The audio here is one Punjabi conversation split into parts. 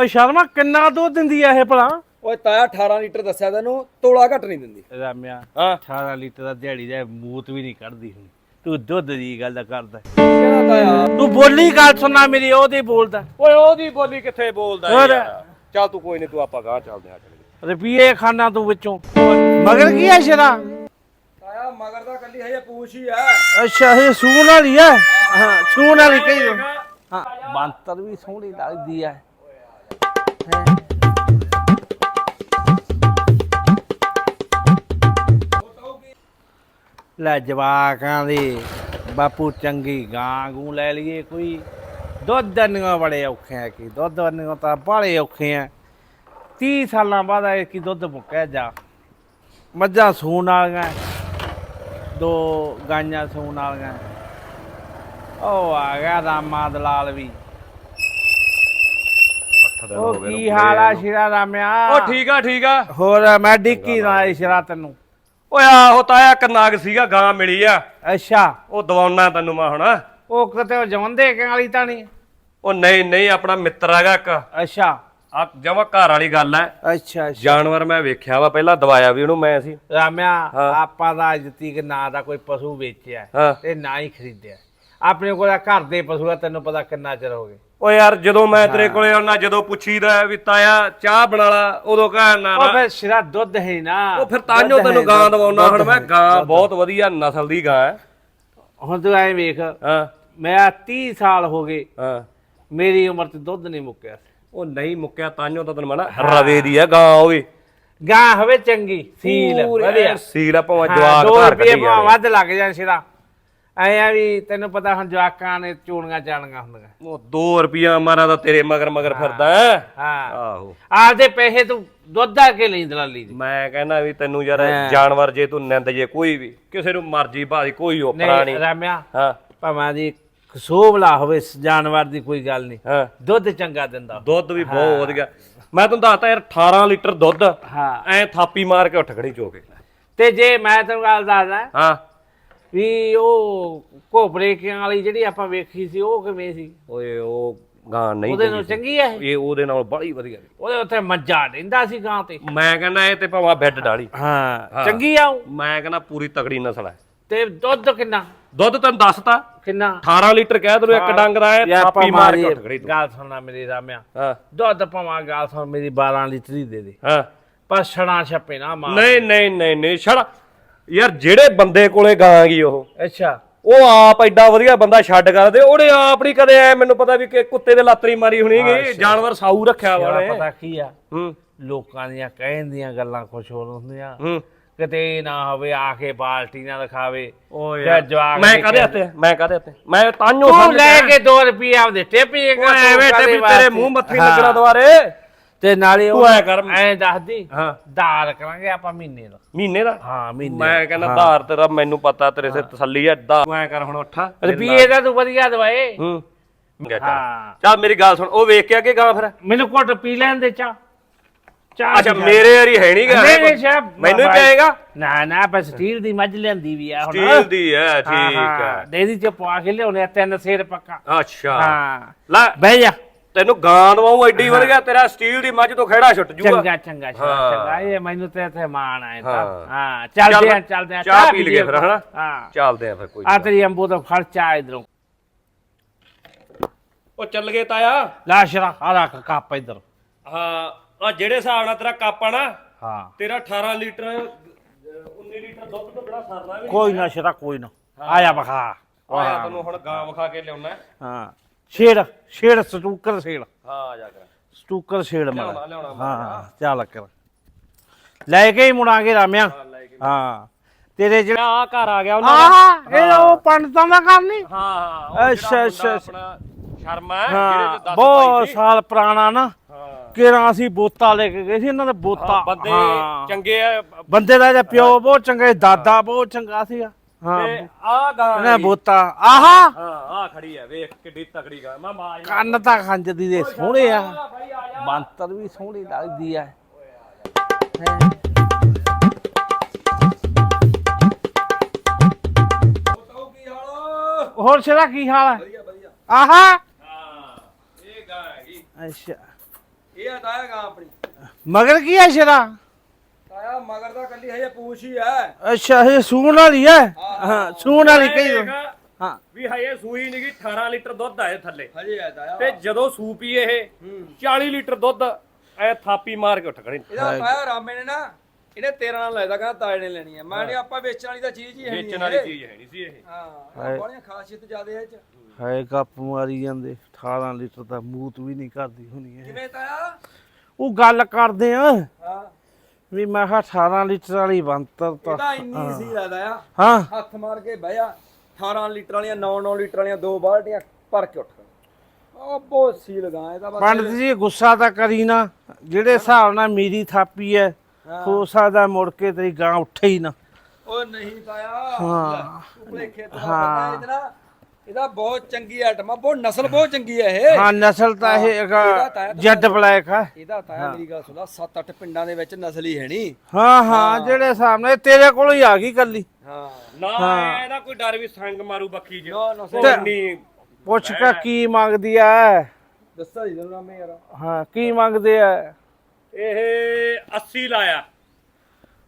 ਓਏ ਸ਼ਰਮਾ ਕਿੰਨਾ ਦੁੱਧ ਦਿੰਦੀ ਆ ਇਹ ਭਲਾ? ਓਏ ਤਾਇਆ 18 ਲੀਟਰ ਦੱਸਿਆ ਤੈਨੂੰ ਤੋਲਾ ਘੱਟ ਨਹੀਂ ਦਿੰਦੀ। ਰਾਮਿਆ ਹਾਂ। 18 ਲੀਟਰ ਦਾ ਦਿਹਾੜੀ ਦਾ ਮੂਤ ਵੀ ਨਹੀਂ ਕੱਢਦੀ ਹੁਣ। ਤੂੰ ਦੁੱਧ ਦੀ ਗੱਲ ਕਰਦਾ। ਕਿਹੜਾ ਤਾਇਆ? ਤੂੰ ਬੋਲੀ ਗੱਲ ਸੁਣਨਾ ਮੇਰੀ ਉਹਦੀ ਬੋਲਦਾ। ਓਏ ਉਹਦੀ ਬੋਲੀ ਕਿੱਥੇ ਬੋਲਦਾ ਹੋਰ? ਯਾਰ? ਚੱਲ ਤੂੰ ਕੋਈ ਨਹੀਂ ਤੂੰ ਆਪਾਂ ਗਾਂ ਚੱਲਦੇ ਆ ਚੱਲ ਰੁਪਈਏ ਖਾਨਾ ਤੂੰ ਵਿੱਚੋਂ। ਮਗਰ ਕੀ ਆ ਸ਼ਰਾ? ਤਾਇਆ ਮਗਰ ਦਾ ਕੱਲੀ ਹਜੇ ਪੂਛ ਹੀ ਆ। ਅੱਛਾ ਇਹ ਸੂਣ ਵਾਲੀ ਆ? ਹਾਂ ਸੂਣ ਵਾਲੀ ਕਹੀ ਹਾਂ। ਬੰਤਰ ਵੀ ਸੋਹਣੀ ਲੱਗਦੀ ਆ। ਹੈਂ। ਲੈ ਜਵਾਕਾਂ ਦੀ, ਬਾਪੂ ਚੰਗੀ ਗਾਂ ਗੂ ਲੈ ਲਈਏ ਕੋਈ। ਦੁੱਧ ਦੰਨਿਓ ਬੜੇ ਔਖੇ ਆ ਕੀ, ਦੁੱਧ ਦੰਨਿਓ ਤਾਂ ਬੜੇ ਔਖੇ ਆ। 30 ਸਾਲਾਂ ਬਾਅਦ ਇਹ ਕੀ ਦੁੱਧ ਮੁੱਕਿਆ ਜਾ। ਮੱਝਾਂ ਸੂਣ ਵਾਲੀਆਂ, ਦੋ ਗਾਈਆਂ ਸੂਣ ਵਾਲੀਆਂ। ਉਹ ਆ ਗਿਆ ਰਾਮਾ ਦਲਾਲ ਵੀ। ਉਹ ਕੀ ਹਾਲ ਆ ਸ਼ਿਰਾ ਰਾਮਿਆ ਓ ਠੀਕ ਆ ਠੀਕ ਆ। ਹੋਰ ਮੈਂ ਡਿੱਕੀ ਨਾ ਸ਼ਿਰਾ ਤੈਨੂੰ। ਓਏ ਆਹੋ ਤਾਇਆ ਇੱਕ ਨਾਗ ਸੀਗਾ ਗਾਂ ਮਿਲੀ ਆ। ਅੱਛਾ। ਉਹ ਦਵਾਉਣਾ ਤੈਨੂੰ ਮੈਂ ਹੁਣ। ਉਹ ਕਿਤੇ ਉਹ ਜਵੰਦੇ ਕਿ ਵਾਲੀ ਤਾਂ ਨਹੀਂ? ਉਹ ਨਹੀਂ ਨਹੀਂ ਆਪਣਾ ਮਿੱਤਰ ਹੈਗਾ ਇੱਕ। ਅੱਛਾ। ਆ ਜਮਾ ਘਰ ਵਾਲੀ ਗੱਲ ਐ। ਅੱਛਾ ਅੱਛਾ। ਜਾਨਵਰ ਮੈਂ ਵੇਖਿਆ ਵਾ ਪਹਿਲਾਂ ਦਵਾਇਆ ਵੀ ਉਹਨੂੰ ਮੈਂ ਸੀ। ਰਾਮਿਆ ਹਾਂ। ਆਪਾਂ ਦਾ ਅੱਜ ਤੀਕ ਨਾ ਦਾ ਕੋਈ ਪਸ਼ੂ ਵੇਚਿਆ। ਹਾਂ। ਤੇ ਨਾ ਹੀ ਖਰੀਦਿਆ। ਆਪਣੇ ਕੋਲ ਘਰ ਦੇ ਪਸ਼ੂ ਆ ਤੈਨੂੰ ਪਤਾ ਕਿੰਨਾ ਚਿਰ ਹੋ ਗਿਆ। ਓ ਯਾਰ ਜਦੋਂ ਮੈਂ ਤੇਰੇ ਕੋਲੇ ਆਉਣਾ ਜਦੋਂ ਪੁੱਛੀਦਾ ਵੀ ਤਾਇਆ ਚਾਹ ਬਣਾ ਲਾ ਉਦੋਂ ਕਹਿਣਾ ਉਹ ਫਿਰ ਸ਼ਿਰਾ ਦੁੱਧ ਹੈ ਨਾ। ਉਹ ਫਿਰ ਤਾਂਜੋ ਦੁੱਧ ਤੈਨੂੰ ਹੈ, ਗਾਂ ਦੁੱਧ- ਦਵਾਉਣਾ ਹੁਣ ਦੁੱਧ ਮੈਂ। ਹੈ, ਗਾਂ ਦੁੱਧ। ਬਹੁਤ ਵਧੀਆ ਨਸਲ ਦੀ ਗਾਂ ਹੈ। ਹੁਣ ਤੂੰ ਐਂ ਵੇਖ ਹਾਂ। ਮੈਂ 30 ਸਾਲ ਹੋ ਗਏ ਹਾਂ। ਮੇਰੀ ਉਮਰ ਤੇ ਦੁੱਧ ਨਹੀਂ ਮੁੱਕਿਆ ਉਹ ਨਹੀਂ ਮੁੱਕਿਆ ਤਾਂਜੋ ਤਾਂ ਤੈਨੂੰ ਮਣਾ ਰਵੇ ਦੀ ਆ ਗਾਂ ਉਹ ਵੀ। ਗਾਂ ਹੋਵੇ ਚੰਗੀ ਸੀਲ ਪੂਰੀ ਵਧੀਆ। ਐਨ ਸੀਲ ਆ ਭਾਵੇਂ ਹਾਂ, ਜਵਾਕ ਦੋ ਧਾਰ ਰੁਪਏ ਕੱਢੀ ਭਾਵੇਂ ਜਾਵੇ ਵੱਧ ਲੱਗ ਜਾਣ ਸਿਰਾ। ਐ ਆ ਵੀ ਤੈਨੂੰ ਪਤਾ ਹੁਣ ਜਵਾਕਾਂ ਨੇ ਚੂੜੀਆਂ ਚਾਣੀਆਂ ਹੁੰਦੀਆਂ। ਉਹ 2 ਰੁਪਿਆ ਮਾਰਾ ਦਾ ਤੇਰੇ ਮਗਰ ਮਗਰ ਫਿਰਦਾ ਹੈ? ਹਾਂ। ਆਹੋ। ਆਪਦੇ ਪੈਸੇ ਤੂੰ ਦੁੱਧ ਆ ਕੇ ਲਈ ਦਲਾਲੀ ਦੇ ਮੈਂ ਕਹਿੰਦਾ ਵੀ ਤੈਨੂੰ ਯਾਰ। ਜਾਨਵਰ ਜੇ ਤੂੰ ਨਿੰਦ ਜੇ ਕੋਈ ਵੀ ਕਿਸੇ ਨੂੰ ਮਰਜ਼ੀ ਭਾਜੀ ਕੋਈ ਉਹ ਪ੍ਰਾਣੀ ਨਹੀਂ ਰਾਮਿਆ ਹਾਂ। ਭਾਵੇਂ ਦੀ ਖਸੋਬਲਾ ਹੋਵੇ ਇਸ ਜਾਨਵਰ ਦੀ ਕੋਈ ਗੱਲ ਨਹੀਂ। ਹਾਂ। ਦੁੱਧ ਚੰਗਾ ਦਿੰਦਾ। ਦੁੱਧ ਵੀ ਬਹੁਤ ਵਧੀਆ। ਮੈਂ ਤੁਹਾਨੂੰ ਦੱਸਤਾ ਯਾਰ 18 ਲੀਟਰ ਦੁੱਧ ਹਾਂ। ਐ ਥਾਪੀ ਮਾਰ ਕੇ ਉੱਠ ਖੜੀ ਚੋ ਕੇ। ਤੇ ਜੇ ਮੈਂ ਤੈਨੂੰ ਗੱਲ ਦੱਸਦਾ ਹਾਂ। ਵੀ ਉਹ ਕਿਆਂ ਵਾਲੀ ਜਿਹੜੀ ਆਪਾਂ ਵੇਖੀ ਸੀ ਉਹ ਕਿਵੇਂ ਸੀ? ਓਏ ਉਹ ਗਾਂ ਨਹੀਂ ਉਹਦੇ ਨਾਲ। ਚੰਗੀ ਐ ਇਹ? ਉਹਦੇ ਨਾਲ ਬੜੀ ਵਧੀਆ ਉਹਦੇ ਉੱਤੇ ਮੱਝਾ ਡਿੰਦਾ ਸੀ ਗਾਂ ਤੇ। ਮੈਂ ਕਹਿੰਦਾ ਇਹ ਤੇ ਭਾਵੇਂ ਬੈੱਡ ਡਾਲੀ। ਹਾਂ। ਚੰਗੀ ਆ ਉਹ। ਮੈਂ ਕਹਿੰਦਾ ਪੂਰੀ ਤਗੜੀ ਨਸਲ ਹੈ ਤੇ ਦੁੱਧ ਕਿੰਨਾ? ਦੁੱਧ ਤੈਨੂੰ ਦੱਸਤਾ ਕਿੰਨਾ? 18 ਲੀਟਰ ਕਹਿ ਤੈਨੂੰ ਇੱਕ ਡੰਗ ਦਾ ਐ ਥਾਪੀ ਮਾਰ ਕੇ ਉੱਠ ਖੜੀ ਮਾਰੀ ਤੂੰ। ਗੱਲ ਸੁਣਨਾ ਮੇਰੀ ਰਾਮਿਆ। ਹਾਂ। ਦੁੱਧ ਪਵਾ ਗੱਲ ਸੁਣ ਮੇਰੀ 12 ਲੀਟਰ ਹੀ ਦੇ ਦੇ। ਹਾਂ। ਪਰ ਛਣਾ ਛੱਪੇ ਨਾ ਮਾਰ। ਨਹੀਂ ਨਹੀਂ ਨਹੀਂ ਨਹੀਂ ਛੜ ਯਾਰ ਜਿਹੜੇ ਬੰਦੇ ਕੋਲੇ ਗਾਂ ਗਈ ਉਹ। ਅੱਛਾ। ਉਹ ਆਪ ਐਡਾ ਵਧੀਆ ਬੰਦਾ ਛੱਡ ਕਰਦੇ ਉਹਨੇ ਆਪ ਨਹੀਂ ਕਦੇ ਐ ਮੈਨੂੰ ਪਤਾ ਵੀ ਕਿ ਕੁੱਤੇ ਦੇ ਲਾਤਰੀ ਮਾਰੀ ਹੋਣੀ ਗਈ ਜਾਨਵਰ ਸਾਊ ਰੱਖਿਆ ਵਾ ਤੇਰਾ ਨੇ ਪਤਾ ਕੀ ਆ? ਹੂੰ। ਲੋਕਾਂ ਦੀਆਂ ਕਹਿਣ ਦੀਆਂ ਗੱਲਾਂ ਕੁਛ ਹੋਰ ਹੁੰਦੀਆਂ ਹੂੰ। ਕਿਤੇ ਇਹ ਨਾ ਹੋਵੇ ਆ ਕੇ ਬਾਲਟੀ ਨਾ ਦਿਖਾਵੇ ਓ ਤੇ ਯਾਰ ਜਵਾਕ ਮੈਂ ਦੇ ਕਾਦੇ ਹੱਥੇ? ਮੈਂ ਕਾਦੇ ਹੱਥੇ? ਮੈਂ ਤਾਂਿਓ ਤੂੰ ਲੈ ਕੇ 2 ਰੁਪਏ ਆਪਦੇ ਟਿੱਪੀ ਓਏ ਐਵੇਂ ਵੀ ਤੇਰੇ ਮੂੰਹ ਮੱਥੇ ਲੱਗਣਾ ਦੁਆਰੇ ਤੇ ਨਾਲੇ ਤੂੰ ਐਂ ਕਰ। ਐ ਦੱਸਦੀ ਹਾਂ। ਦਾਲ ਕਰਾਂਗੇ ਆਪਾਂ ਮਹੀਨੇ ਦਾ। ਮਹੀਨੇ ਦਾ? ਹਾਂ ਮਹੀਨੇ ਮੈਂ ਕਹਿੰਦਾ ਧਾਰ ਤੇਰਾ ਮੈਨੂੰ ਪਤਾ ਤੇਰੇ ਸੇ ਤਸੱਲੀ ਐ ਦਾ ਮੈਂ ਕਰ ਹੁਣ ਉੱਠਾ। ਰੁਪਏ ਦਾ ਤੂੰ ਵਧੀਆ ਦਵਾਏ। ਹੂੰ। ਹਾਂ। ਚੱਲ ਮੇਰੀ ਗੱਲ ਸੁਣ ਉਹ ਵੇਖ ਕੇ ਕੇ ਗਾਂ ਫਿਰ। ਮੈਨੂੰ ਘੁੱਟ ਪੀ ਲੈਣ ਦੇ ਚਾ ਚਾਹ ਅੱਛਾ। ਮੇਰੇ ਵਾਰੀ ਹੈ ਨਹੀਂ ਗਾ ਨਹੀਂ, ਨਹੀਂ, ਸ਼ਾਹ, ਮੈਨੂੰ ਹੀ। ਪਏਗਾ। ਨਾ ਨਾ ਬਸ ਸਟੀਲ ਦੀ ਮੱਝ ਲੈਂਦੀ ਵੀ ਆ ਹੁਣ। ਸਟੀਲ ਦੀ ਹੈ ਠੀਕ ਹਾਂ, ਡੇਅਰੀ ਚ ਪਵਾ ਕੇ ਲਿਆਉਣੇ ਤਿੰਨ ਸੇਰ ਪੱਕਾ। ਅੱਛਾ। ਹਾਂ। ਲੈ। ਬਹਿ ਜਾ। ਤੈਨੂੰ ਗਾਂ ਦਵਾਉਂ ਐਡੀ ਵਧੀਆ ਤੇਰਾ ਸਟੀਲ ਦੀ ਮੱਝ ਤੋਂ ਖੇੜਾ ਛੁੱਟ ਜੂਗਾ। ਚੰਗਾ ਚੰਗਾ ਚੰਗਾ, ਹਾਂ। ਚੰਗਾ। ਇਹ ਮੈਨੂੰ ਤੇ ਇੱਥੇ ਮਾਣ ਆਏ ਤਾਂ। ਹਾਂ। ਚੱਲਦੇ ਚੱਲ, ਆ ਚੱਲਦੇ ਆ। ਚਾਹ ਪੀ ਲਈਏ ਫਿਰ, ਹਨਾ? ਹਾਂ। ਚੱਲਦੇ ਆ ਫਿਰ ਕੋਈ ਆ ਤੇਰੀ ਅੰਬੂ ਤੋਂ ਖਰਚਾ ਇਧਰੋਂ। ਉਹ ਚੱਲ ਗਏ ਤਾਇਆ। ਲਾ ਸ਼ਰਾ ਆ ਰੱਖ ਕੱਪ ਇਧਰ। ਹਾਂ ਆ ਜਿਹੜੇ ਹਿਸਾਬ ਨਾਲ ਤੇਰਾ ਕੱਪ ਆ ਨਾ ਹਾਂ। ਤੇਰਾ 18 ਲੀਟਰ ਅਹ, 19 ਲੀਟਰ ਦੁੱਧ ਤੋਂ ਬੜਾ ਸਰਦਾ ਵੀ ਕੋਈ ਨਾ ਸ਼ਰਾ ਕੋਈ ਨਾ। ਆਇਆ ਬਖਾ ਆਇਆ ਤੈਨੂੰ ਹੁਣ ਗਾਂ ਵਿਖਾ ਕੇ ਲਿਆਉਣਾ। ਹਾਂ। ਛੇੜ ਛੇੜ ਸਟੂਕਰ ਛੇੜ। ਹਾਂ ਆ ਜਾ ਕਰ ਸਟੂਕਰ ਛੇੜ ਲਿਆਉਣਾ, ਮਾਰ ਲਿਆਉਣਾ ਹਾਂ ਚੱਲ ਕਰ। ਲੈ ਕੇ ਹੀ ਮੁੜਾਂਗੇ ਰਾਮਿਆ। ਲੈ ਕੇ। ਹਾਂ। ਤੇਰੇ ਜਿਹੜਾ ਆ ਘਰ ਆ ਗਿਆ ਉਹਨਾਂ ਦਾ। ਆਹ ਇਹ ਉਹ ਪੰਡਤਾਂ ਦਾ ਕੰਮ ਨਹੀਂ? ਹਾਂ ਉਹ ਅੱਛਾ, ਜਿਹੜਾ ਅੱਛਾ, ਮੁੰਡਾ ਆਪਣਾ ਸ਼ਰਮਾ ਹੈ ਹਾਂ ਜਿਹਦੇ ਚ 10 ਬਹੁਤ ਸਾਲ ਪੁਰਾਣਾ ਨਾ। ਹਾਂ। ਕਿਰਾਂ ਅਸੀਂ ਬੋਤਾ ਲੈ ਕੇ ਗਏ ਸੀ ਇਹਨਾਂ ਦੇ ਬੋਤਾ। ਬੰਦੇ ਹਾਂ। ਚੰਗੇ ਆ। ਬੰਦੇ ਦਾ ਇਹਦਾ ਪਿਓ ਬਹੁਤ ਚੰਗਾ ਸੀ ਦਾਦਾ ਬਹੁਤ ਚੰਗਾ ਸੀਗਾ। ਹਾਂ। ਤੇ ਆ ਗਾਂ। ਬੋਤਾ ਆਹਾ! ਹਾਂ ਆ ਖੜੀ ਹੈ ਵੇਖ ਕਿੱਡੀ ਤਕੜੀ ਗਾਂ। ਮੈਂ ਮਾਜ ਕੰਨ ਤਾਂ ਖੰਜਦੀ ਦੇ ਸੋਹਣੇ ਆ। ਭਾਈ ਆ ਜਾ। ਬੰਤਰ ਵੀ ਸੋਹਣੀ ਲੱਗਦੀ ਆ। ਕੀ ਹਾਲ ਹੋਰ ਸਿਰਾ ਕੀ ਹਾਲ ਹੈ ਵਧੀਆ ਵਧੀਆ। ਆਹਾ! ਹਾਂ ਇਹ ਗਾਂ ਹੈਗੀ। ਅੱਛਾ। ਇਹ ਆ ਗਾਂ ਆਪਣੀ। ਮਗਰ ਕੀ ਹੈ ਸ਼ਰਾ? ਮਗਰ ਦਾ ਕੱਲੀ ਹਜੇ ਪੂਛ ਹੀ ਹੈ ਅੱਛਾ ਇਹ ਸੂਣ ਵਾਲੀ ਹੈ? ਹਾਂ। ਸੂਣ ਵਾਲੀ ਇਹ ਕਹੀ ਹਾਂ। ਵੀ ਹਜੇ ਸੂਈ ਨਹੀਂ 18 ਲੀਟਰ ਦੁੱਧ ਆਏ ਥੱਲੇ। ਹਜੇ ਤੇ ਜਦੋਂ ਸੂਪੀ ਇਹ 40 ਲੀਟਰ ਦੁੱਧ ਐ ਥਾਪੀ ਮਾਰ ਕੇ ਉੱਠ ਖੜੀ ਇਹਦਾ ਤਾਇਆ ਰਾਮੇ ਨੇ ਨਾ ਇਹਨੇ 13 ਨਾਲ ਲੈਦਾ ਕਹਿੰਦਾ ਤਾਏ ਨੇ ਲੈਣੀ ਹੈ ਮੈਂ ਨਹੀਂ ਆਪਾਂ ਵੇਚਣ ਵਾਲੀ ਤਾਂ ਚੀਜ਼ ਹੀ ਹੈ ਨਹੀਂ ਵੇਚਣ ਵਾਲੀ ਚੀਜ਼ ਹੈ ਨਹੀਂ ਸੀ ਇਹ। ਹਾਂ ਬੜੀਆਂ ਖਾਸੀਅਤ ਜ਼ਿਆਦੇ ਹੈ ਇਹ ਚ। ਹੈ ਗੱਪ ਮਾਰੀ ਜਾਂਦੇ। 18 ਲੀਟਰ ਦਾ ਮੂਤ ਵੀ ਨਹੀਂ ਕਰਦੀ ਹੋਣੀ ਹੈ ਕਿਵੇਂ ਤਾਇਆ? ਉਹ ਗੱਲ ਕਰਦੇ ਆ। ਹਾਂ। ਵੀ ਮੈਂ ਕਿਹਾ 18 ਲੀਟਰ ਵਾਲੀ ਬੰਤਰ ਤਾਂ ਇਹਦਾ ਇੰਨੀ ਸੀ ਲੈਦਾ ਆ ਹਾਂ। ਹੱਥ ਮਾਰ ਕੇ ਬਹਿ ਜਾ। 18 ਲੀਟਰ ਵਾਲੀਆਂ 9-9 ਲੀਟਰ ਵਾਲੀਆਂ ਦੋ ਬਾਲਟੀਆਂ ਭਰ ਕੇ ਉੱਠ ਉਹ ਬਹੁਤ ਸੀ ਲਗਾ ਇਹਦਾ ਬਸ। ਪੰਡਤ ਜੀ ਗੁੱਸਾ ਤਾਂ ਕਰੀ ਨਾ। ਜਿਹੜੇ ਹਿਸਾਬ ਨਾਲ ਮੇਰੀ ਥਾਪੀ ਹੈ। ਹੋ ਸਕਦਾ ਮੁੜ ਕੇ ਤੇਰੀ ਗਾਂ ਉੱਠੇ ਹੀ ਨਾ। ਉਹ ਨਹੀਂ ਤਾਇਆ ਹਾਂ। ਦਾ ਹਾਂ। ਬੰਦਾ ਇਹਦਾ ਇਹਦਾ ਬਹੁਤ ਚੰਗੀ ਆਈਟਮ ਆ ਬਹੁਤ ਨਸਲ ਬਹੁਤ ਚੰਗੀ ਹੈ ਇਹ। ਹਾਂ ਨਸਲ ਤਾਂ ਇਹ ਹੈਗਾ ਤਾਂ ਹੈ ਤਾਂ ਜੱਡ ਬਲੈਕ ਹੈ ਇਹਦਾ ਤਾਇਆ ਮੇਰੀ ਗੱਲ ਸੁਣਦਾ 7-8 ਪਿੰਡਾਂ ਦੇ ਵਿੱਚ ਨਸਲ ਹੀ ਹੈ ਨਹੀਂ ਹਾਂ ਹਾਂ ਜਿਹੜੇ ਸਾਹਮਣੇ ਤੇਰੇ ਕੋਲ ਹੀ ਆ ਗਈ ਕੱਲੀ। ਹਾਂ। ਨਾ ਇਹਦਾ ਕੋਈ ਡਰ ਵੀ ਸੰਗ ਮਾਰੂ ਬੱਕੀ ਤੇ- ਇੰਨੀ ਪੁੱਛ ਕੇ ਕੀ ਮੰਗਦੀ ਆ ਦੱਸਾ ਜੀ ਤੈਨੂੰ ਰਾਮੇ ਯਾਰ। ਹਾਂ ਕੀ ਮੰਗਦੇ ਆ ਇਹ 80 ਲਾਇਆ।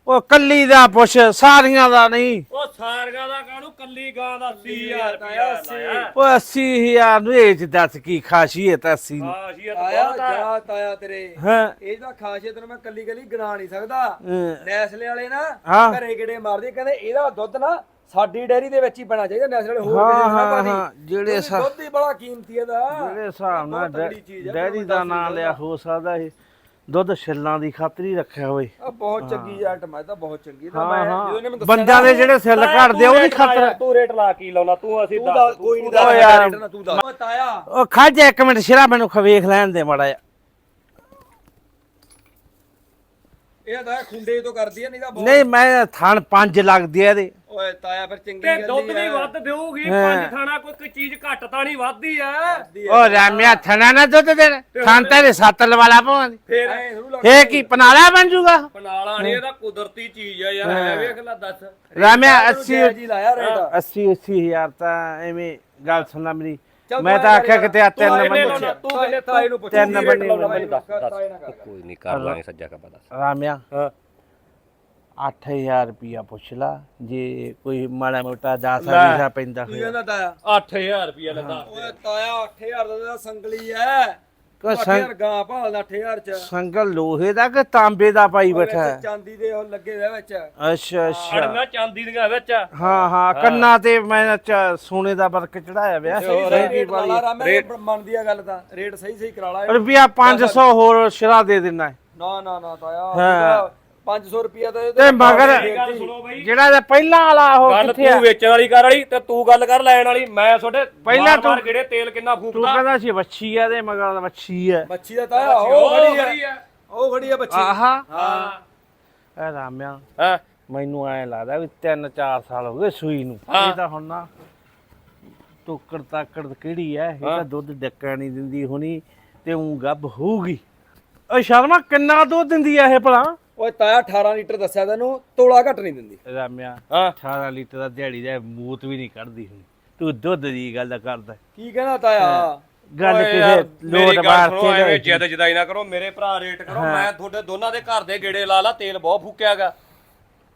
ਉਹ ਕੱਲੀ ਦਾ ਪੁੱਛ ਸਾਰੀਆਂ ਦਾ ਨਹੀਂ। ਉਹ ਸਾਰਗਾ ਦਾ ਕਾਹਨੂੰ? ਕੱਲੀ ਗਾਂ ਦਾ 80000 ਰੁਪਇਆ ਲਾਇਆ। ਉਹ 80000 ਨੂੰ ਇਹ ਚ ਦੱਸ ਕੀ ਖਾਸੀਅਤ ਹੈ 80 ਨੂੰ। ਹਾਂ ਜੀ ਤਾਇਆ ਬਹੁਤ ਆ। ਜਾ ਤਾਇਆ ਤੇਰੇ। ਹਾਂ। ਇਹਦਾ ਖਾਸੀਅਤ ਨੂੰ ਮੈਂ ਕੱਲੀ ਕੱਲੀ ਗਿਣਾ ਨਹੀਂ ਸਕਦਾ। ਨੈਸਲੇ ਵਾਲੇ ਨਾ ਹਾਂ। ਘਰੇ ਕਿਹੜੇ ਮਾਰਦੇ ਕਹਿੰਦੇ ਇਹਦਾ ਦੁੱਧ ਨਾ ਸਾਡੀ ਡੈਰੀ ਦੇ ਵਿੱਚ ਹੀ ਪੈਣਾ ਚਾਹੀਦਾ ਨੈਸਲੇ ਵਾਲੇ ਹੋਰ ਹਾਂ, ਕਿਸੇ ਨੂੰ ਨਾ ਹਾਂ, ਪਾਣੀ। ਹਾਂ, ਜਿਹੜੇ ਕਿਉਂਕਿ ਸਾ- ਦੁੱਧ ਹੀ ਬੜਾ ਕੀਮਤੀ ਇਹਦਾ। ਜਿਹੜੇ ਹਿਸਾਬ ਨਾਲ ਬਹੁਤ ਤਗੜੀ ਚੀਜ਼ ਹੈ, ਡੈਰੀ ਦਾ ਨਾਂ ਲਿਆ ਹੋ ਸਕਦਾ ਇਹ। ਦੁੱਧ ਛਿੱਲਾਂ ਦੀ ਖਾਤਰ ਰੱਖਿਆ ਹੋਵੇ। ਆ ਬਹੁਤ ਚੰਗੀ ਆਈਟਮ ਹੈ ਤਾਂ ਬਹੁਤ ਚੰਗੀ। ਤਾਂ ਹਾਂ ਮੈਂ ਜਦੋਂ ਇਹਨੇ ਹਾਂ ਮੈਨੂੰ ਦੱਸਿਆ ਬੰਦਿਆਂ ਦੇ ਜਿਹੜੇ ਸਿੱਲ ਘੜਦੇ ਆ ਉਹਦੀ ਖਾਤਰ ਤੂੰ ਰੇਟ ਲਾ ਕੀ ਲਾਉਣਾ ਤੂੰ ਅਸੀਂ ਤੂੰ ਦੱਸ ਕੋਈ ਨਹੀਂ ਦੱਸ। ਰੇਟ ਨਾ ਤੂੰ ਦੱਸ। ਓ ਤਾਇਆ ਉਹ ਖੱਜ ਇੱਕ ਮਿੰਟ ਸ਼ਰਾ ਮੈਨੂੰ ਖਵੇਖ ਲੈਣ ਦੇ ਮੜਾ ਇਹ ਤਾਂ ਖੁੰਡੇ ਤੋਂ ਕਰਦੀ ਹੈ ਨਹੀਂ ਤਾਂ ਬਹੁਤ ਨਹੀਂ ਮੈਂ ਥਣ ਪੰਜ ਲੱਗਦੀ ਆ ਇਹਦੇ। ਓਏ ਤਾਇਆ ਫਿਰ ਚੰਗੀ ਤੇ ਗੱਲ ਦੁੱਧ ਹੀ ਵੀ ਹੈ। ਵੱਧ ਦੇਊਗੀ ਹਾਂ। ਪੰਜ ਥਾਣਾ ਕੋਈ ਕੋਈ ਚੀਜ਼ ਘੱਟ ਤਾਂ ਨਹੀਂ ਵੱਧਦੀ ਆ। ਦੀ ਹੈ। ਉਹ ਰਾਮਿਆ ਥਣਾ ਨਾ ਦੁੱਧ ਦੇ ਥਣ ਤੇਰੇ ਸੱਤ ਲਵਾਲਾ ਫੇਰ ਇਹ ਕੀ ਪਨਾਲਾ ਬਣ ਜੂਗਾ? ਪਨਾਲਾ ਨਹੀਂ ਇਹਦਾ ਕੁਦਰਤੀ ਚੀਜ਼ ਆ ਯਾਰ ਐ ਵੇਖ ਲੈ ਦੱਸ। ਰਾਮਿਆ ਤੈਨੂੰ 80 ਜਾਇਜ਼ ਹੀ ਲਾਇਆ ਰੇਟ 80 80000 ਤਾਂ ਐਵੇਂ ਗੱਲ ਸੁਣਨਾ ਮੇਰੀ। ਮੈਂ ਤੂੰ ਆਖਿਆ ਕਿਤੇ ਆ ਤਿੰਨ ਬੰਦੇ ਤੂੰ ਕਹਿੰਦੇ ਤਾਏ ਨੂੰ ਪੁੱਛ। ਤਿੰਨ ਬੰਦੇ ਲਾਉਣਾ ਮੈਨੂੰ ਦੱਸ। ਦੱਸ। ਕੋਈ ਨਹੀਂ ਕਰ ਲਾਂਗੇ ਸੱਜਾ ਕਾ ਪਤਾ। ਰਾਮਿਆ। ਹਾਂ। 8000 ਰੁਪਿਆ ਪੁੱਛ ਲਾ ਜੇ ਕੋਈ ਮਾੜਾ ਮੋਟਾ 10 ਲੈ। ਵੀਸਾ ਪੈਂਦਾ ਹੋਇਆ। ਕਹਿੰਦਾ ਤਾਇਆ? 8000 ਰੁਪਇਆ ਲੈਂਦਾ ਓਏ ਤਾਇਆ 8000 ਦਾ ਸੰਗਲੀ ਐ। ਕੋਈ 8000 ਗਾਂ ਭਾਲਦਾ 8000 ਚ। ਸੰਗਲ ਲੋਹੇ ਦਾ ਕਿ ਤਾਂਬੇ ਦਾ ਪਾਈ ਬੈਠਾ ਹੈ? ਚਾਂਦੀ ਦੇ ਉਹ ਲੱਗੇ ਦੇ ਵਿੱਚ। ਅੱਛਾ ਅੱਛਾ। ਅੜੀਆਂ ਚਾਂਦੀ ਦੀਆਂ ਵਿੱਚ। ਹਾਂ ਹਾਂ ਕੰਨਾਂ ਤੇ ਮੈਂ ਚ- ਸੋਨੇ ਦਾ ਵਰਕ ਚੜਾਇਆ ਵਿਆ। ਸਹੀ ਸਹੀ ਰੇਟ ਵਾਲੀ। ਮੈਂ ਮੰਨਦੀ ਆ ਗੱਲ ਤਾਂ। ਰੇਟ ਸਹੀ ਸਹੀ ਕਰਾ ਲਾ ਰੁਪਿਆ 500 ਹੋਰ ਸ਼ਰਾ ਦੇ ਦੇਣਾ ਹੈ। ਨਾ ਨਾ ਨਾ ਤਾਇਆ ਹਾਂ। 500 ਰੁਪਿਆ ਤਾਂ ਤੇ ਮਗਰ ਗੱਲ ਸੁਣੋ ਬਈ। ਜਿਹੜਾ ਇਹਦਾ ਪਹਿਲਾਂ ਵਾਲਾ ਉਹ ਗੱਲ ਕਿੱਥੇ ਆ? ਤੂੰ ਵੇਚਣ ਵਾਲੀ ਕਰ ਵਾਲੀ ਤੇ ਤੂੰ ਗੱਲ ਕਰ ਲੈਣ ਵਾਲੀ। ਮੈਂ ਤੁਹਾਡੇ ਪਹਿਲਾਂ ਤੂੰ- ਕਿਹੜੇ ਤੇਲ ਕਿੰਨਾ ਤੂੰ ਫੂਕਦਾ ਕਹਿੰਦਾ ਸੀ ਵੱਛੀ ਆ ਤੇ ਮਗਰ ਵੱਛੀ ਆ। ਮੱਛੀ ਦਾ ਤਾਇਆ ਉਹ ਖੜੀ ਆ। ਉਹ ਖੜੀ ਆ ਬੱਚੀ ਆਹਾ। ਹਾਂ। ਇਹ ਰਾਮਿਆ ਹਾਂ। ਮੈਨੂੰ ਐ ਲੱਗਦਾ ਵੀ 3-4 ਸਾਲ ਹੋ ਗਏ ਸੂਈ ਨੂੰ। ਹਾਂ। ਇਹ ਤਾਂ ਹੁਣ ਨਾ ਟੋਕੜ ਤਾਕੜ ਕਿਹੜੀ ਐ ਇਹ ਤਾਂ ਦੁੱਧ ਡੱਕਾ ਨਹੀਂ ਦਿੰਦੀ ਹੋਣੀ ਤੇ ਉਹ ਗੱਭ ਹੋਊਗੀ। ਓ ਸ਼ਰਮਾ ਕਿੰਨਾ ਦੁੱਧ ਦਿੰਦੀ ਐ ਇਹ ਭਲਾ? ਓਏ ਤਾਇਆ 18 ਲੀਟਰ ਦੱਸਿਆ ਤੈਨੂੰ ਤੋਲਾ ਘੱਟ ਨਹੀਂ ਦਿੰਦੀ। ਰਾਮਿਆ ਹਾਂ। 18 ਲੀਟਰ ਦਾ ਦਿਹਾੜੀ ਦਾ ਮੂਤ ਵੀ ਨਹੀਂ ਕੱਢਦੀ ਹੁਣ। ਤੂੰ ਦੁੱਧ ਦੀ ਗੱਲ ਕਰਦਾ। ਕੀ ਕਹਿੰਦਾ ਤਾਇਆ? ਗੱਲ ਕਿਸੇ ਮੇਰੀ ਲੋਟ ਗੱਲ ਬਾਰ ਸੁਣੋ, ਤੇ ਐਵੇਂ ਜਿੱਦ ਜਦਾਈ ਨਾ ਕਰੋ ਮੇਰੇ ਭਰਾ ਰੇਟ ਕਰੋ ਮੈਂ ਤੁਹਾਡੇ ਦੋਨਾਂ ਦੇ ਘਰ ਦੇ ਗੇੜੇ ਲਾ ਲਾ ਤੇਲ ਬਹੁਤ ਫੂਕਿਆਗਾ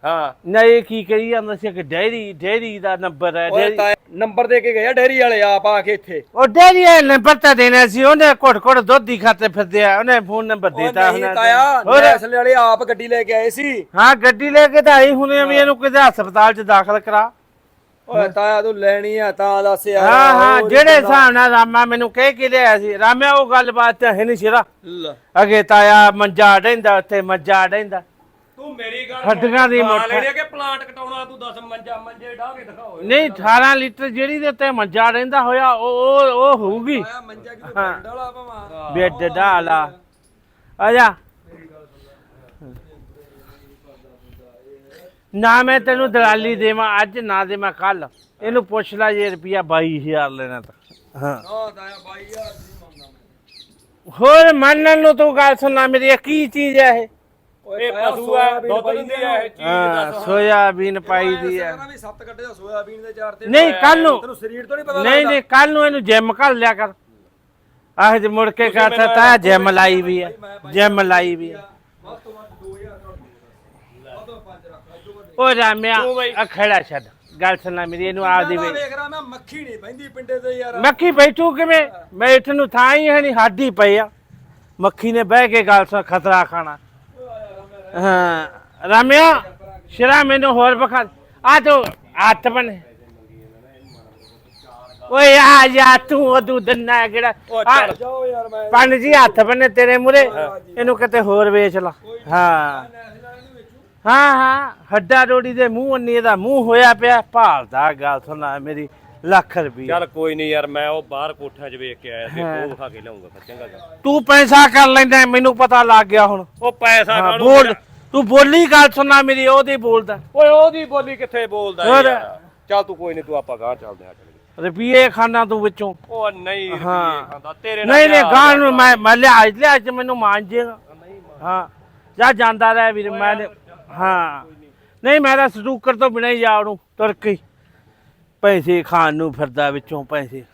ਹਾਂ। ਨਹੀਂ ਕੀ ਕਹੀ ਜਾਂਦਾ ਸੀ ਕਿ ਡੈਰੀ ਡੈਰੀ ਦਾ ਨੰਬਰ ਹੈ ਡੈਰੀ ਨੰਬਰ ਦੇ ਕੇ ਗਏ ਆ ਡੇਰੀ ਵਾਲੇ ਆਪ ਆ ਕੇ ਇੱਥੇ। ਉਹ ਡੈਰੀ ਦਾ ਨੰਬਰ ਤਾਂ ਦੇਣਾ ਸੀ ਉਹਨੇ ਘੁੱਟ ਘੁੱਟ ਦੁੱਧ ਹੀ ਖਾਤੇ ਫਿਰਦੇ ਆ ਉਹਨੇ ਫੋਨ ਨੰਬਰ ਉਹ ਦਿੱਤਾ ਨਹੀਂ ਤਾਇਆ ਨੈਸਲੇ ਵਾਲੇ ਆਪ ਗੱਡੀ ਲੈ ਕੇ ਆਏ ਸੀ। ਹਾਂ ਗੱਡੀ ਲੈ ਕੇ ਤਾਂ ਆਈ ਹੁਣੇ ਵੀ ਇਹਨੂੰ ਕਿਤੇ ਹਸਪਤਾਲ 'ਚ ਦਾਖਲ ਕਰਾ। ਓਏ ਤਾਇਆ ਤੂੰ ਲੈਣੀ ਆ ਤਾਂ ਦੱਸ ਯਾਰ। ਹਾਂ ਹਾਂ ਜਿਹੜੇ ਹਿਸਾਬ ਨਾਲ ਰਾਮਾ ਮੈਨੂੰ ਕਹਿ ਕੇ ਲਿਆ ਸੀ ਰਾਮਿਆ ਉਹ ਗੱਲਬਾਤ ਤਾਂ ਹੈ ਨਹੀਂ ਸਿਰਾ ਲੈ। ਅਗੇ ਤਾਇਆ ਮੰਜਾ ਡੈਂਦਾ ਉੱਥੇ ਮੰਜਾ ਡੈਂਦਾ। ਤੂੰ ਮੇਰੀ ਗੱਲ ਹੱਡੀਆਂ ਦੀ ਮੋਟਰ। ਲੈਣੀ ਕਿ ਪਲਾਂਟ ਕਟਾਉਣਾ ਤੂੰ ਦੱਸ ਮੰਜਾ ਮੰਜੇ ਢਾ ਕੇ ਦਿਖਾਓ ਨਹੀਂ 18 ਲੀਟਰ ਜਿਹੜੀ ਦੇ ਉੱਤੇ ਮੰਜਾ ਰਹਿੰਦਾ ਹੋਇਆ ਉਹ ਉਹ ਉਹ ਹੋਊਗੀ। ਮੰਜਾ ਵਾਲਾ ਭਾਵਾਂ। ਬੈੱਡ ਢਾਲਾ ਆ। ਜਾ। ਨਾ ਮੈਂ ਤੈਨੂੰ ਦਲਾਲੀ ਦੇਵਾਂ ਅੱਜ ਨਾ ਦੇਵਾਂ ਕੱਲ ਇਹਨੂੰ ਪੁੱਛ ਲੈ ਜੇ ਰੁਪਿਆ 22000 ਲੈਣਾ ਤਾਂ। ਹਾਂ। ਨਾ ਤਾਇਆ 22000 ਨਹੀਂ ਮੰਗਦਾ ਮੈਂ। ਹੋਰ ਮੰਨਣ ਨੂੰ ਤੂੰ ਗੱਲ ਸੁਣਨਾ ਮੇਰੀ ਇਹ ਕੀ ਚੀਜ਼ ਹੈ ਇਹ? ਇਹ ਪਸ਼ੂ ਆ ਸੋਇਆਬੀਨ ਦੁੱਧ ਪਾਈ ਦਿੰਦੀ ਦੀ ਆ ਇਹ ਚੀਜ਼ ਹਾਂ ਦੱਸ। ਸੋਇਆਬੀਨ ਪਾਈ ਦੀ ਹੈ ਕਹਿੰਦਾ ਵੀ ਸੱਤ ਕੱਢੇ ਦਾ ਸੋਇਆਬੀਨ ਦੇ ਚਾਰ ਤੇ ਨਹੀਂ ਕੱਲ ਨੂੰ। ਤੈਨੂੰ ਸਰੀਰ ਤੋਂ ਨਹੀਂ ਪਤਾ ਨਹੀਂ ਨਹੀਂ ਕੱਲ ਨੂੰ ਇਹਨੂੰ ਜਿਮ ਕਰ ਲਿਆ ਕਰ। ਆਹ ਜੇ ਮੁੜ ਕੇ ਕਹਤਾ ਤਾ ਜਿਮ ਲਾਈ ਵੀ ਆ ਜਿਮ ਲਾਈ ਵੀ ਆ। ਵੱਧ ਤੋਂ ਵੱਧ 2000 ਵੱਧ ਤੋਂ 5 ਰੱਖ ਇਦੋਂ ਵੱਧ। ਉਹ ਰਾਮਿਆ ਤੂੰ ਬਈ- ਅਖੜਾ ਛੱਡ। ਗੱਲ ਸੁਣਾ ਮੇਰੀ ਇਹਨੂੰ ਆਪਦੀ ਵੇ ਵੇਖ ਰਹਾ ਮੈਂ ਮੱਖੀ ਨਹੀਂ ਬੈਂਦੀ ਪਿੰਡੇ ਤੇ ਯਾਰ। ਮੱਖੀ ਬੈਠੂ ਕਿਵੇਂ? ਬੈਠ ਨੂੰ ਥਾਂ ਹੀ ਹੈ ਨਹੀਂ ਹੱਡੀ ਪਈ ਆ। ਮੱਖੀ ਨੇ ਬਹਿ ਕੇ ਗੱਲ ਸੁਣ ਖਤਰਾ ਖਾਣਾ। ਹਾਂ। ਰਾਮਿਆ ਸ਼ਰਾ ਮੈਨੂੰ ਹੋਰ ਬਖਾ ਆ ਤੋ ਹੱਥ ਬਣ। ਓਏ ਆ ਜਾ ਤੂੰ ਉਹ ਦੁੱਧ ਨਾ ਕਿਹੜਾ। ਉਹ ਆ, ਚੱਲ। ਜਾਓ ਯਾਰ ਮੈਂ। ਪੰਡ ਜੀ ਹੱਥ ਬੰਨੇ ਤੇਰੇ ਮੂਰੇ ਇਹਨੂੰ ਕਿਤੇ ਹੋਰ ਵੇਚ ਲਾ। ਹਾਂ। ਹਾਂ ਹਾਂ। ਹੱਡਾ ਰੋੜੀ ਦੇ ਮੂੰਹ ਅੰਨੀ ਇਹਦਾ ਮੂੰਹ ਹੋਇਆ ਪਿਆ। ਭਾਲਦਾ ਗੱਲ ਸੁਣਾ ਮੇਰੀ। ਲੱਖ ਰੁਪਈਆ ਚੱਲ ਕੋਈ ਨਹੀਂ ਯਾਰ ਮੈਂ ਉਹ ਬਾਹਰ ਕੋਠਾ 'ਚ ਵੇਖ ਕੇ ਆਇਆ ਸੀ ਉਹ ਵਿਖਾ ਕੇ ਲਿਆਉਂਗਾ ਫਿਰ ਚੰਗਾ ਗੱਲ। ਤੂੰ ਪੈਸਾ ਕਰ ਲੈਂਦਾ ਮੈਨੂੰ ਪਤਾ ਲੱਗ ਗਿਆ ਹੁਣ। ਉਹ ਪੈਸਾ ਹਾਂ ਕਾਹਨੂੰ ਬੋਲ? ਤੂੰ ਬੋਲੀ ਗੱਲ ਸੁਣਾ ਮੇਰੀ ਉਹਦੀ ਬੋਲਦਾ। ਓਏ ਉਹਦੀ ਬੋਲੀ ਕਿੱਥੇ ਬੋਲਦਾ ਹੋਰ? ਯਾਰ? ਚੱਲ ਤੂੰ ਕੋਈ ਨਹੀਂ ਤੂੰ ਆਪਾਂ ਗਾਂ ਚੱਲਦੇ ਆ ਚੱਲ। ਰੁਪਈਏ ਖਾਨਾ ਤੂੰ ਵਿੱਚੋਂ। ਉਹ ਨਹੀਂ ਰੁਪਈਏ ਹਾਂ। ਖਾਂਦਾ ਤੇਰੇ ਨਾਲ ਨਹੀਂ ਨਹੀਂ ਕਿਆ ਗਾਂ ਨੂੰ ਮੈਂ ਮੈਂ ਲਿਆ ਲਿਆ ਚ ਮੈਨੂੰ ਮਾਨ ਜੇਗਾ ਹਾਂ ਜਾ ਜਾਂਦਾ ਰਹਿ ਵੀਰ ਮੈਂ ਹਾਂ। ਨਹੀਂ ਮੈਂ ਤਾਂ ਸਟੂਕਰ ਤੋਂ ਬਿਨਾਂ ਹੀ ਜਾ ਉਹਨੂੰ ਤੁਰ ਕੇ ਹੀ। ਪੈਸੇ ਖਾਣ ਨੂੰ ਫਿਰਦਾ ਵਿੱਚੋਂ ਪੈਸੇ।